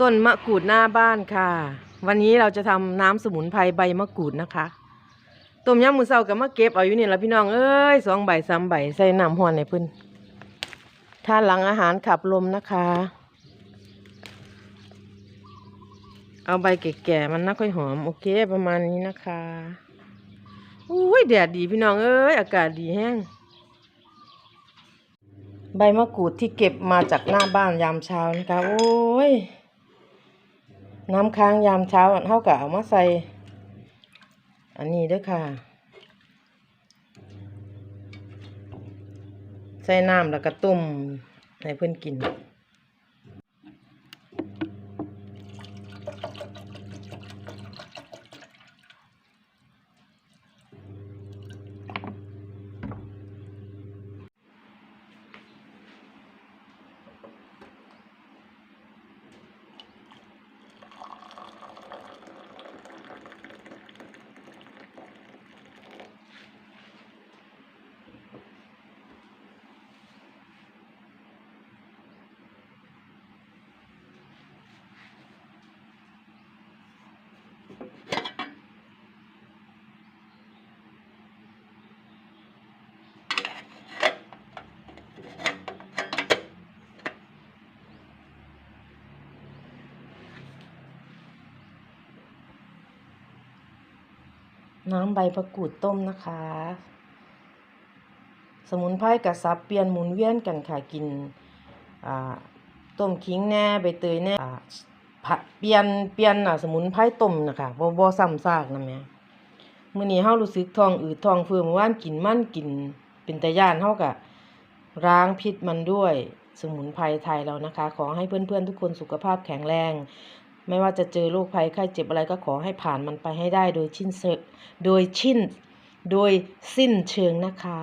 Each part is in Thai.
ต้นมะกรูดหน้าบ้านค่ะ วันนี้เราจะทำน้ำสมุนไพรใบมะกรูดนะคะต้มยำมือเศร้ากับมะเก็บเอาอยู่นี่ละพี่น้องเอ้ยสองใบสามใบใส่น้ำห้อนในพื้นทานหลังอาหารขับลมนะคะ เอาใบแก่ๆมันน่าค่อยหอม โอเคประมาณนี้นะคะอุ้ยแดดดีพี่น้องเอ้ยอากาศดีแห้งใบมะกรูดที่เก็บมาจากหน้าบ้านยามเช้านะคะ โอ้ย น้ำค้างยามเช้าเท่ากับเอามาใส่อันนี้ด้วยค่ะ ใส่น้ำแล้วก็ต้มให้เพื่อนกิน น้ำใบมะกรูดต้มนะคะ สมุนไพรกับซับเปลี่ยนหมุนเวียนกันค่ะกินต้มขิงแน่ใบเตยแน่ผัดเปลี่ยนเปลี่ยนอะสมุนไพรต้มนะคะบ่บ่ซ้ำซากนะแม่มื้อนี้เฮารู้สึกท้องอืดท้องเฟ้อเมื่อวานกินมันกิน เป็นตาย่านเฮาก็ล้างพิษมันด้วยสมุนไพรไทยเรานะคะ ขอให้เพื่อนๆทุกคนสุขภาพแข็งแรง ไม่ว่าจะเจอโรคภัยไข้เจ็บอะไรก็ขอให้ผ่านมันไปให้ได้โดยชิ้นเสโดยชิ้น โดยสิ้นเชิงนะคะ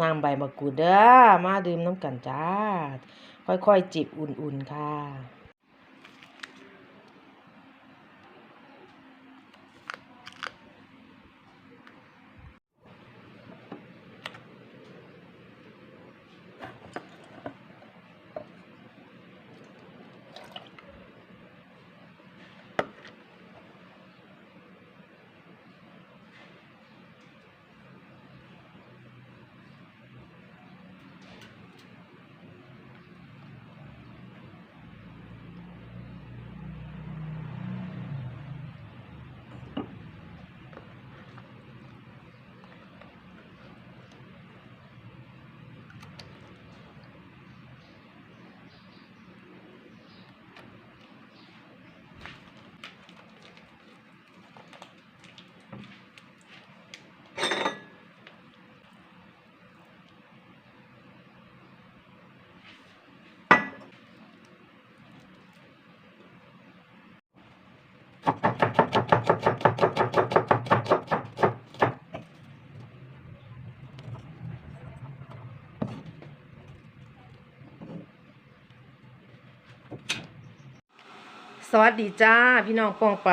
นางใบมะกรูดเด้อมาดื่มน้ำกันจ้า ค่อยๆจิบอุ่นๆค่ะ วัสดีจ้าพี่น้องป้องไป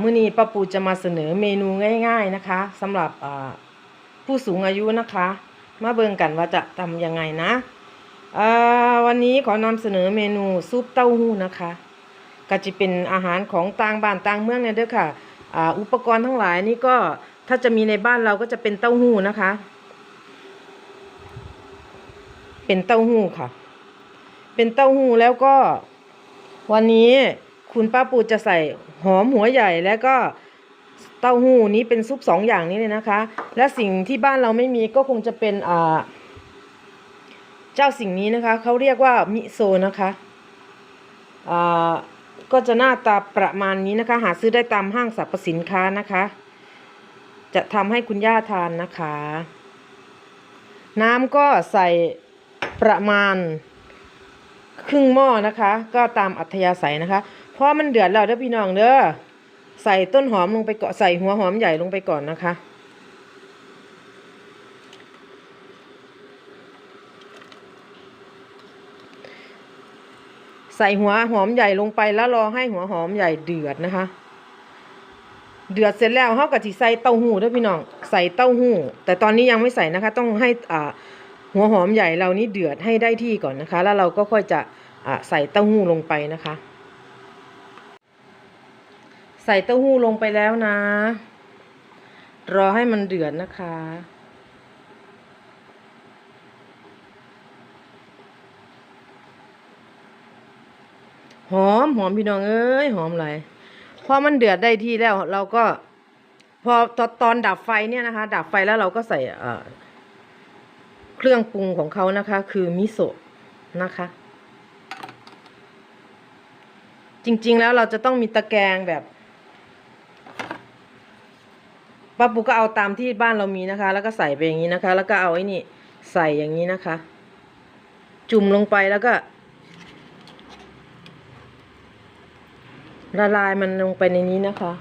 มื้อนี้ป้าปูจะมาเสนอเมนูง่าย ๆนะคะสำหรับผู้สูงอายุนะคะ มาเบิ่งกันว่าจะทำยังไงนะวันนี้ขอนำเสนอเมนูซุปเต้าหู้นะคะ ก็จะเป็นอาหารของต่างบ้านต่างเมืองเนี่ยเด้อค่ะออุปกรณ์ทั้งหลายนี่ก็ถ้าจะมีในบ้านเราก็จะเป็นเต้าหู้นะคะ เป็นเต้าหู้ค่ะ เป็นเต้าหู้แล้วก็ วันนี้คุณป้าปูจะใส่หอมหัวใหญ่แล้วก็เต้าหู้นี้เป็นซุปสองอย่างนี้เลยนะคะ และสิ่งที่บ้านเราไม่มีก็คงจะเป็นอ่าเจ้าสิ่งนี้นะคะเขาเรียกว่ามิโซนะคะอ่าก็จะหน้าตาประมาณนี้นะคะ หาซื้อได้ตามห้างสรรพสินค้านะคะ จะทำให้คุณย่าทานนะคะ น้ำก็ใส่ประมาณ ครึ่งหม้อนะคะ ก็ตามอัธยาศัยนะคะ เพราะมันเดือดแล้วเด้อพี่น้องเด้อใส่ต้นหอมลงไปก่อนใส่หัวหอมใหญ่ลงไปก่อนนะคะ ใส่หัวหอมใหญ่ลงไปแล้วรอให้หัวหอมใหญ่เดือดนะคะ เดือดเสร็จแล้วเขากะทิใส่เต้าหู้เด้วยพี่น้อง ใส่เต้าหู้ แต่ตอนนี้ยังไม่ใส่นะคะ ต้องให้อ่า หัวหอมใหญ่เรานี่เดือดให้ได้ที่ก่อนนะคะ แล้วเราก็ค่อยจะะใส่เต้าหู้ลงไปนะคะ ใส่เต้าหู้ลงไปแล้วนะ รอให้มันเดือดนะคะหอมหอมพี่น้องเอ้ยหอมไหลยพอมันเดือดได้ที่แล้วเราก็ พอตอนดับไฟเนี่ยนะคะ ดับไฟแล้วเราก็ใส่ เครื่องปรุงของเขานะคะ คือมิโซะนะคะ จริงๆแล้วเราจะต้องมีตะแกรงแบบป้าปูก็เอาตามที่บ้านเรามีนะคะ แล้วก็ใส่ไปอย่างนี้นะคะ แล้วก็เอาไอ้นี่ใส่อย่างนี้นะคะ จุ่มลงไปแล้วก็ละลายมันลงไปในนี้นะคะ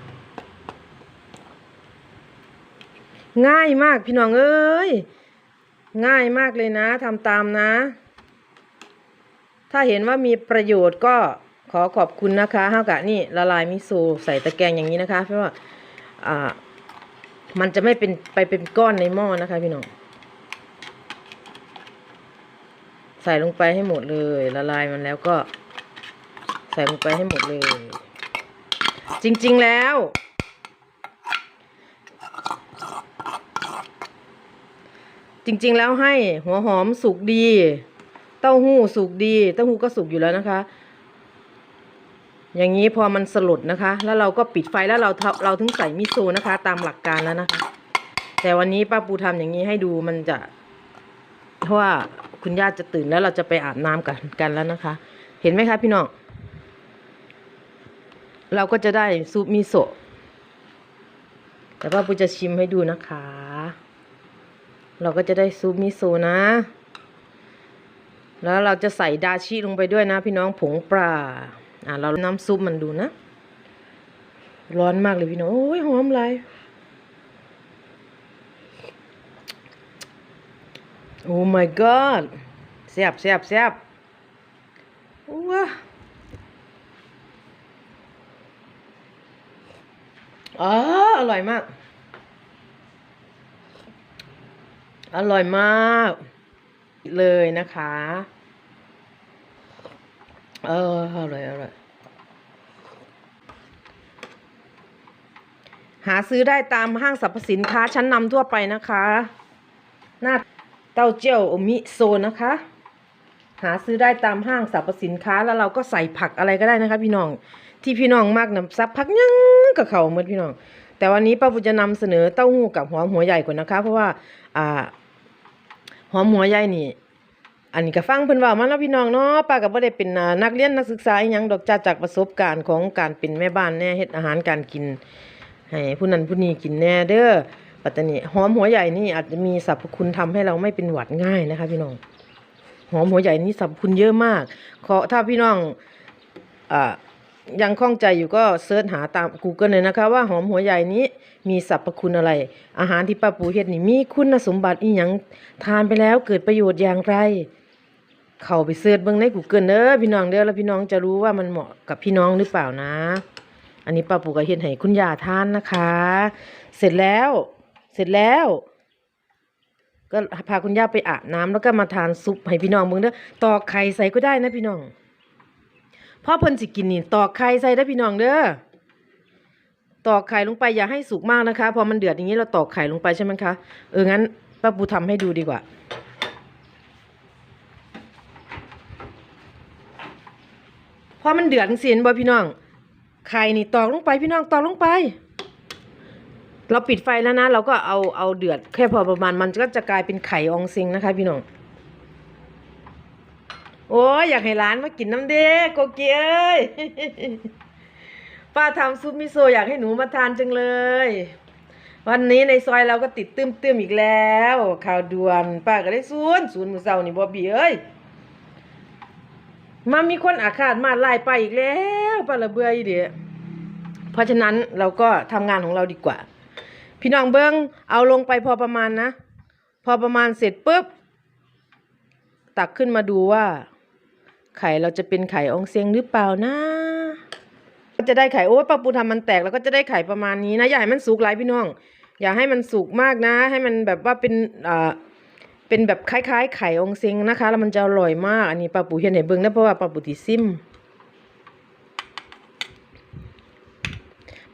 ง่ายมากพี่น้องเอ้ย ง่ายมากเลยนะทำตามนะ ถ้าเห็นว่ามีประโยชน์ก็ขอขอบคุณนะคะเฮากะนี่ละลายมิโซะใส่ตะแกรงอย่างนี้นะคะ เพราะว่าอ่ามันจะไม่เป็นไปเป็นก้อนในหม้อนะคะพี่น้องใส่ลงไปให้หมดเลย ละลายมันแล้วก็ ใส่ลงไปให้หมดเลย จริง ๆแล้ว จริงๆแล้วให้หัวหอมสุกดี เต้าหู้สุกดี เต้าหู้ก็สุกอยู่แล้วนะคะ อย่างนี้พอมันสลดนะคะ แล้วเราก็ปิดไฟแล้วเราเราถึงใส่มิโซะนะคะ ตามหลักการแล้วนะคะ แต่วันนี้ป้าปูทำอย่างนี้ให้ดูมันจะ เพราะว่าคุณย่าจะตื่นแล้วเราจะไปอาบน้ำกันกันแล้วนะคะ เห็นไหมคะพี่น้องเราก็จะได้ซุปมิโซะแต่ป้าปูจะชิมให้ดูนะคะ เราก็จะได้ซุปมิโซะนะ แล้วเราจะใส่ดาชิลงไปด้วยนะ พี่น้องผงปลาอะเราน้ำซุปมันดูนะ ร้อนมากเลยพี่น้องโอ้ยหอมเลยโอ้ my god แซ่บแซ่บแซ่บว้าอ๋ออร่อยมาก อร่อยมากเลยนะคะ เอออร่อยอร่อยหาซื้อได้ตามห้างสรรพสินค้าชั้นนำทั่วไปนะคะ หน้าเต้าเจี้ยวโอมิโซนะคะ หาซื้อได้ตามห้างสรรพสินค้าแล้วเราก็ใส่ผักอะไรก็ได้นะคะ พี่น้อง ที่พี่น้องมากนะซับผักยังกับเขาเมือพี่น้อง แต่วันนี้ป้าปุจะนำเสนอเต้าหู้กับหอมหัวใหญ่ก่อนนะคะ เพราะว่าอ่า หอมหัวใหญ่นี่ อันนี้ก็ฟังเพิ่นว่ามาแล้วพี่น้องเนาะป้าก็บ่ได้เป็นนักเรียนนักศึกษาอีหยังดอกจ้าจากประสบการณ์ของการเป็นแม่บ้านแน่เฮ็ดอาหารการกิน ให้ผู้นั้นผู้นี้กินแน่เด้อปัตตานีหอมหัวใหญ่นี่อาจจะมีสรรพคุณทำให้เราไม่เป็นหวัดง่ายนะคะ พี่น้อง หอมหัวใหญ่นี่สรรพคุณเยอะมากขอถ้าพี่น้องอ่า ยังข้องใจอยู่ก็เสิร์ชหาตาม Google เลยนะคะ ว่าหอมหัวใหญ่นี้มีสรรพคุณอะไร อาหารที่ป้าปูเฮ็ดนี่มีคุณสมบัติอีหยังทานไปแล้วเกิดประโยชน์อย่างไร เข้าไปเสิร์ชเบิ่งใน Google เด้อพี่น้องเด้อแล้วพี่น้องจะรู้ว่ามันเหมาะกับพี่น้องหรือเปล่านะ อันนี้ป้าปูก็เฮ็ดให้คุณย่าทานนะคะ เสร็จแล้ว เสร็จแล้วก็พาคุณย่าไปอาบน้ำแล้วก็มาทานซุปให้พี่น้องเบิ่งเด้อตอกไข่ใส่ก็ได้นะพี่น้อง พ่อเพิ่นสิกินนี่ตอกไข่ใส่ได้พี่น้องเด้อตอกไข่ลงไปอย่าให้สุกมากนะคะ พอมันเดือดอย่างนี้เราตอกไข่ลงไปใช่ไหมคะ เอองั้นป้าปูทำให้ดูดีกว่า พอมันเดือดจังซี่เห็นบ่พี่น้อง ไข่นี่ตอกลงไปพี่น้องตอกลงไป เราปิดไฟแล้วนะ เราก็เอาเอาเดือดแค่พอประมาณมันก็จะกลายเป็นไข่อองซิงนะคะ พี่น้อง โอ้ยอยากให้ร้านมากินน้ำเด้โกเกีเอ้ยป้าทำซุปมิโซอยากให้หนูมาทานจังเลย วันนี้ในซอยเราก็ติดตื้มตื้มๆอีกแล้ว ข่าวด่วนป้าก็ได้ศูนย์ศูนมือเศร้านี่บอบบี้เอ้ยมามีคนอาฆาตมาไล่ไปอีกแล้วป้าละเบื่ออีเดียเพราะฉะนั้นเราก็ทำงานของเราดีกว่า พี่น้องเบิ้งเอาลงไปพอประมาณนะ พอประมาณเสร็จปุ๊บ ตักขึ้นมาดูว่า ไข่เราจะเป็นไข่องเซงหรือเปล่านะก็จะได้ไข่โอ้ยป้าปูทำมันแตกแล้วก็จะได้ไข่ประมาณนี้นะอย่าให้มันสุกหลายพี่น้อง อย่าให้มันสุกมากนะ ให้มันแบบว่าเป็นอ่าเป็นแบบคล้ายๆ ไข่องเซงนะคะ แล้วมันจะอร่อยมาก อันนี้ป้าปูเห็นในเบิ้งนะเพราะว่าป้าปูติซิม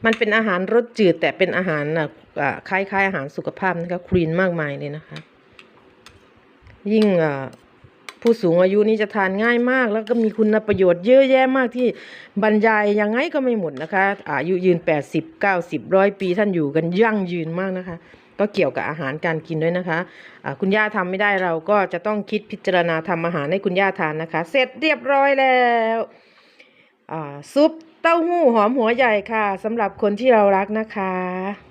มันเป็นอาหารรสจืดแต่เป็นอาหารอะอ่าคล้ายๆอาหารสุขภาพนะคะคลีนมากมายเลยนะคะ ยิ่งอ่า ผู้สูงอายุนี่จะทานง่ายมาก แล้วก็มีคุณประโยชน์เยอะแยะมากที่บรรยายยังไงก็ไม่หมดนะคะ อายุยืน 80 90ร้อยปีท่านอยู่กันยั่งยืนมากนะคะ ก็เกี่ยวกับอาหารการกินด้วยนะคะะคุณย่าทำไม่ได้เราก็จะต้องคิดพิจารณาทำอาหารให้คุณย่าทานนะคะ เสร็จเรียบร้อยแล้วซุปเต้าหู้หอมหัวใหญ่ค่ะสำหรับคนที่เรารักนะคะ